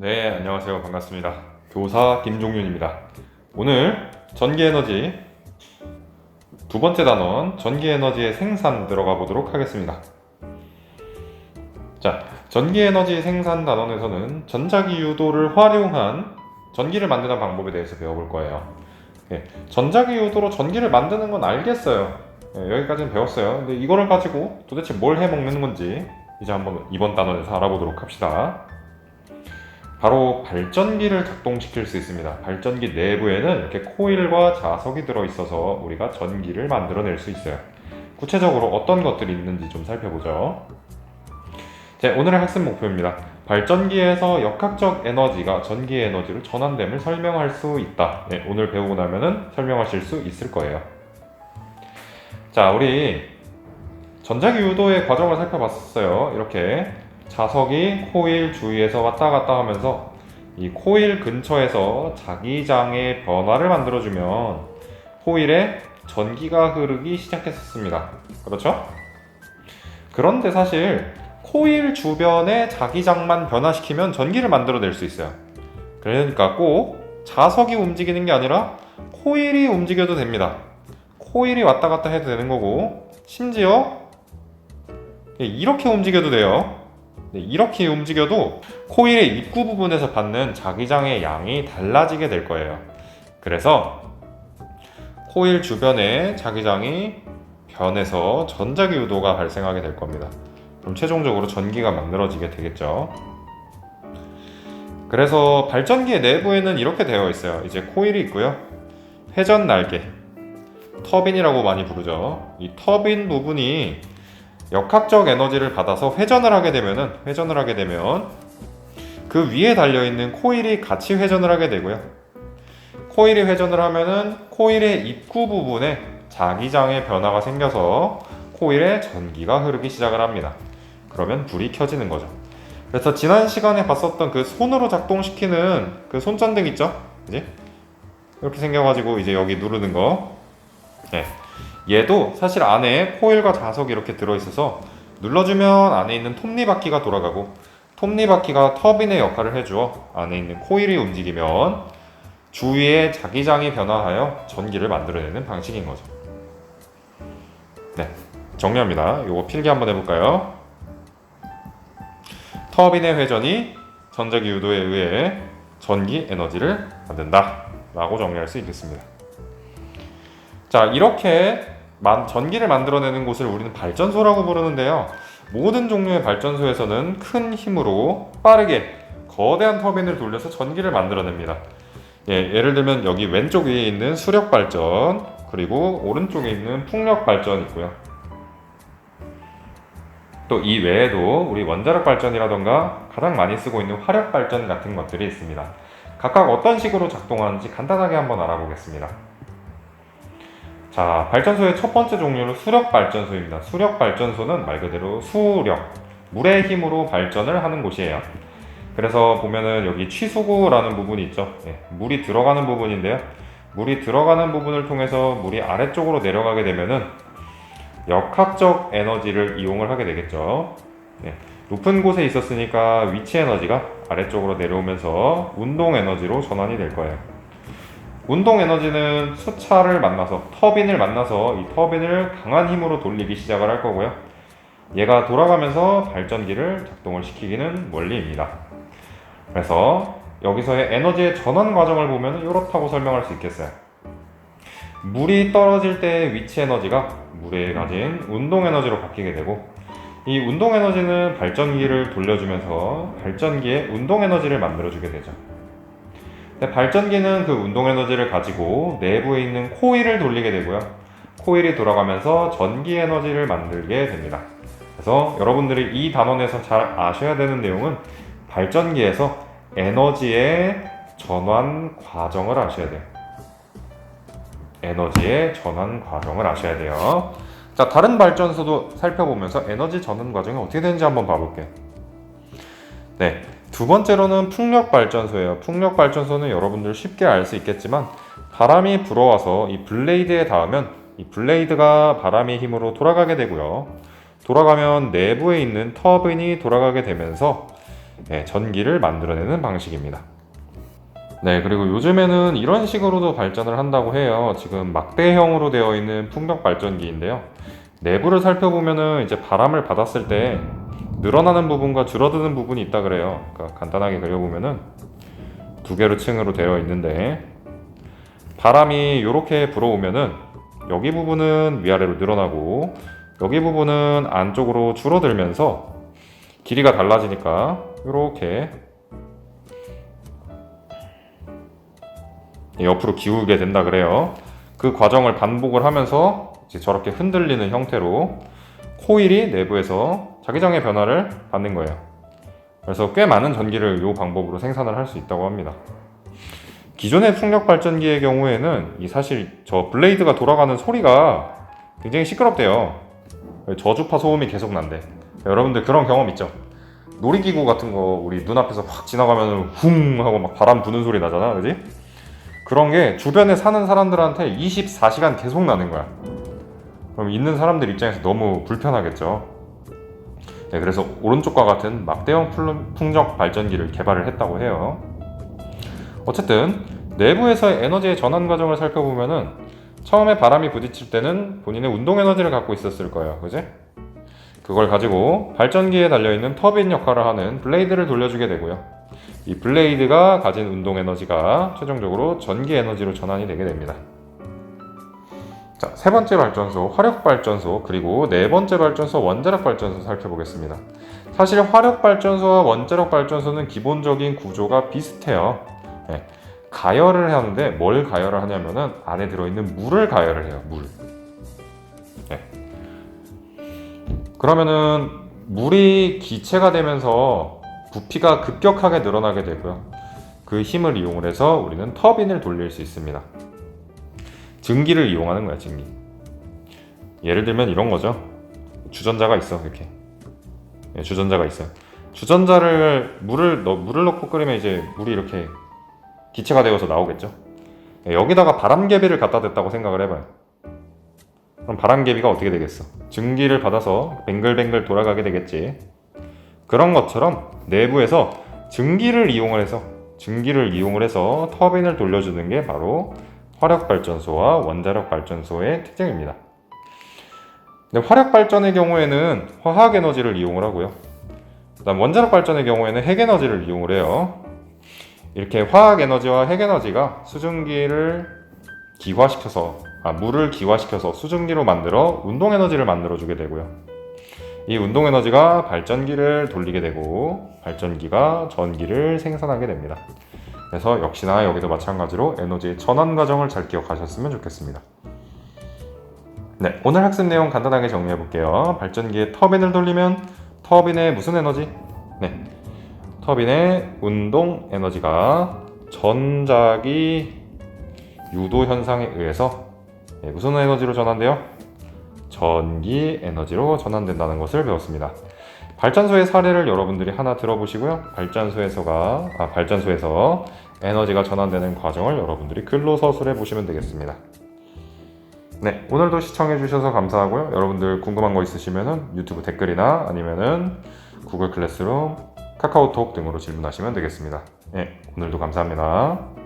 네, 안녕하세요. 반갑습니다. 교사 김종윤입니다. 오늘 전기에너지 두 번째 단원 전기에너지의 생산 들어가 보도록 하겠습니다. 자, 전기에너지 생산 단원에서는 전자기 유도를 활용한 전기를 만드는 방법에 대해서 배워볼 거예요. 예, 전자기 유도로 전기를 만드는 건 알겠어요. 예, 여기까지는 배웠어요. 근데 이거를 가지고 도대체 뭘 해먹는 건지 이제 한번 이번 단원에서 알아보도록 합시다. 바로 발전기를 작동시킬 수 있습니다. 발전기 내부에는 이렇게 코일과 자석이 들어 있어서 우리가 전기를 만들어낼 수 있어요. 구체적으로 어떤 것들이 있는지 좀 살펴보죠. 자, 오늘의 학습 목표입니다. 발전기에서 역학적 에너지가 전기 에너지로 전환됨을 설명할 수 있다. 네, 오늘 배우고 나면은 설명하실 수 있을 거예요. 자, 우리 전자기 유도의 과정을 살펴봤어요. 이렇게 자석이 코일 주위에서 왔다 갔다 하면서 이 코일 근처에서 자기장의 변화를 만들어주면 코일에 전기가 흐르기 시작했었습니다. 그렇죠? 그런데 사실 코일 주변의 자기장만 변화시키면 전기를 만들어낼 수 있어요. 그러니까 꼭 자석이 움직이는 게 아니라 코일이 움직여도 됩니다. 코일이 왔다 갔다 해도 되는 거고 심지어 이렇게 움직여도 돼요. 네, 이렇게 움직여도 코일의 입구 부분에서 받는 자기장의 양이 달라지게 될 거예요. 그래서 코일 주변에 자기장이 변해서 전자기 유도가 발생하게 될 겁니다. 그럼 최종적으로 전기가 만들어지게 되겠죠. 그래서 발전기의 내부에는 이렇게 되어 있어요. 이제 코일이 있고요. 회전 날개, 터빈이라고 많이 부르죠. 이 터빈 부분이 역학적 에너지를 받아서 회전을 하게 되면은 회전을 하게 되면 그 위에 달려 있는 코일이 같이 회전을 하게 되고요. 코일이 회전을 하면은 코일의 입구 부분에 자기장의 변화가 생겨서 코일에 전기가 흐르기 시작을 합니다. 그러면 불이 켜지는 거죠. 그래서 지난 시간에 봤었던 그 손으로 작동시키는 그 손전등 있죠? 그지? 이렇게 생겨가지고 이제 여기 누르는 거. 네. 얘도 사실 안에 코일과 자석이 이렇게 들어있어서 눌러주면 안에 있는 톱니바퀴가 돌아가고 톱니바퀴가 터빈의 역할을 해주어 안에 있는 코일이 움직이면 주위의 자기장이 변화하여 전기를 만들어내는 방식인 거죠. 네, 정리합니다. 이거 필기 한번 해볼까요? 터빈의 회전이 전자기 유도에 의해 전기 에너지를 만든다. 라고 정리할 수 있겠습니다. 자, 이렇게 만- 전기를 만들어내는 곳을 우리는 발전소라고 부르는데요. 모든 종류의 발전소에서는 큰 힘으로 빠르게 거대한 터빈을 돌려서 전기를 만들어냅니다. 예, 예를 들면 여기 왼쪽 위에 있는 수력 발전, 그리고 오른쪽에 있는 풍력 발전 있고요. 또 이 외에도 우리 원자력 발전이라던가 가장 많이 쓰고 있는 화력 발전 같은 것들이 있습니다. 각각 어떤 식으로 작동하는지 간단하게 한번 알아보겠습니다. 자, 발전소의 첫 번째 종류는 수력 발전소입니다. 수력 발전소는 말 그대로 수력, 물의 힘으로 발전을 하는 곳이에요. 그래서 보면은 여기 취수구라는 부분이 있죠. 예, 물이 들어가는 부분인데요. 물이 들어가는 부분을 통해서 물이 아래쪽으로 내려가게 되면은 역학적 에너지를 이용을 하게 되겠죠. 예, 높은 곳에 있었으니까 위치 에너지가 아래쪽으로 내려오면서 운동 에너지로 전환이 될 거예요. 운동 에너지는 수차를 만나서 터빈을 만나서 이 터빈을 강한 힘으로 돌리기 시작을 할 거고요. 얘가 돌아가면서 발전기를 작동을 시키기는 원리입니다. 그래서 여기서의 에너지의 전환 과정을 보면 이렇다고 설명할 수 있겠어요. 물이 떨어질 때의 위치 에너지가 물에 가진 운동 에너지로 바뀌게 되고 이 운동 에너지는 발전기를 돌려주면서 발전기에 운동 에너지를 만들어주게 되죠. 근데 발전기는 그 운동 에너지를 가지고 내부에 있는 코일을 돌리게 되고요. 코일이 돌아가면서 전기 에너지를 만들게 됩니다. 그래서 여러분들이 이 단원에서 잘 아셔야 되는 내용은 발전기에서 에너지의 전환 과정을 아셔야 돼요. 에너지의 전환 과정을 아셔야 돼요. 자, 다른 발전소도 살펴보면서 에너지 전환 과정이 어떻게 되는지 한번 봐볼게요. 네. 두 번째로는 풍력 발전소예요. 풍력 발전소는 여러분들 쉽게 알 수 있겠지만 바람이 불어와서 이 블레이드에 닿으면 이 블레이드가 바람의 힘으로 돌아가게 되고요. 돌아가면 내부에 있는 터빈이 돌아가게 되면서 예, 전기를 만들어내는 방식입니다. 네, 그리고 요즘에는 이런 식으로도 발전을 한다고 해요. 지금 막대형으로 되어 있는 풍력 발전기인데요. 내부를 살펴보면은 이제 바람을 받았을 때 늘어나는 부분과 줄어드는 부분이 있다 그래요. 그러니까 간단하게 그려보면은 두 개로 층으로 되어 있는데 바람이 이렇게 불어오면은 여기 부분은 위아래로 늘어나고 여기 부분은 안쪽으로 줄어들면서 길이가 달라지니까 이렇게 옆으로 기울게 된다 그래요. 그 과정을 반복을 하면서 저렇게 흔들리는 형태로 코일이 내부에서 자기장의 변화를 받는 거예요. 그래서 꽤 많은 전기를 이 방법으로 생산을 할 수 있다고 합니다. 기존의 풍력 발전기의 경우에는 이 사실 저 블레이드가 돌아가는 소리가 굉장히 시끄럽대요. 저주파 소음이 계속 난대. 여러분들 그런 경험 있죠? 놀이기구 같은 거 우리 눈앞에서 확 지나가면 쿵 하고 막 바람 부는 소리 나잖아, 그지? 그런 게 주변에 사는 사람들한테 24시간 계속 나는 거야. 그럼 있는 사람들 입장에서 너무 불편하겠죠. 네, 그래서 오른쪽과 같은 막대형 플- 풍력 발전기를 개발을 했다고 해요. 어쨌든 내부에서의 에너지의 전환 과정을 살펴보면은 처음에 바람이 부딪힐 때는 본인의 운동 에너지를 갖고 있었을 거예요. 그지? 그걸 가지고 발전기에 달려있는 터빈 역할을 하는 블레이드를 돌려주게 되고요. 이 블레이드가 가진 운동 에너지가 최종적으로 전기 에너지로 전환이 되게 됩니다. 자, 세 번째 발전소 화력 발전소 그리고 네 번째 발전소 원자력 발전소 살펴보겠습니다. 사실 화력 발전소와 원자력 발전소는 기본적인 구조가 비슷해요. 네, 가열을 하는데 뭘 가열을 하냐면은 안에 들어있는 물을 가열을 해요. 물. 네. 그러면은 물이 기체가 되면서 부피가 급격하게 늘어나게 되고요. 그 힘을 이용을 해서 우리는 터빈을 돌릴 수 있습니다. 증기를 이용하는 거야, 증기. 예를 들면 이런 거죠. 주전자가 있어, 이렇게. 예, 주전자가 있어요. 주전자를 물을 넣 물을 넣고 끓이면 이제 물이 이렇게 기체가 되어서 나오겠죠. 예, 여기다가 바람개비를 갖다 댔다고 생각을 해봐요. 그럼 바람개비가 어떻게 되겠어? 증기를 받아서 뱅글뱅글 돌아가게 되겠지. 그런 것처럼 내부에서 증기를 이용을 해서 증기를 이용을 해서 터빈을 돌려주는 게 바로 화력 발전소와 원자력 발전소의 특징입니다. 근데 화력 발전의 경우에는 화학 에너지를 이용을 하고요. 그다음 원자력 발전의 경우에는 핵 에너지를 이용을 해요. 이렇게 화학 에너지와 핵 에너지가 수증기를 기화시켜서 아, 물을 기화시켜서 수증기로 만들어 운동 에너지를 만들어 주게 되고요. 이 운동 에너지가 발전기를 돌리게 되고 발전기가 전기를 생산하게 됩니다. 그래서 역시나 여기도 마찬가지로 에너지의 전환 과정을 잘 기억하셨으면 좋겠습니다. 네, 오늘 학습 내용 간단하게 정리해 볼게요. 발전기의 터빈을 돌리면 터빈의 무슨 에너지? 네, 터빈의 운동 에너지가 전자기 유도 현상에 의해서 네, 무슨 에너지로 전환돼요? 전기 에너지로 전환된다는 것을 배웠습니다. 발전소의 사례를 여러분들이 하나 들어보시고요. 발전소에서가 아, 발전소에서 에너지가 전환되는 과정을 여러분들이 글로 서술해 보시면 되겠습니다. 네, 오늘도 시청해 주셔서 감사하고요. 여러분들 궁금한 거 있으시면은 유튜브 댓글이나 아니면은 구글 클래스룸, 카카오톡 등으로 질문하시면 되겠습니다. 네, 오늘도 감사합니다.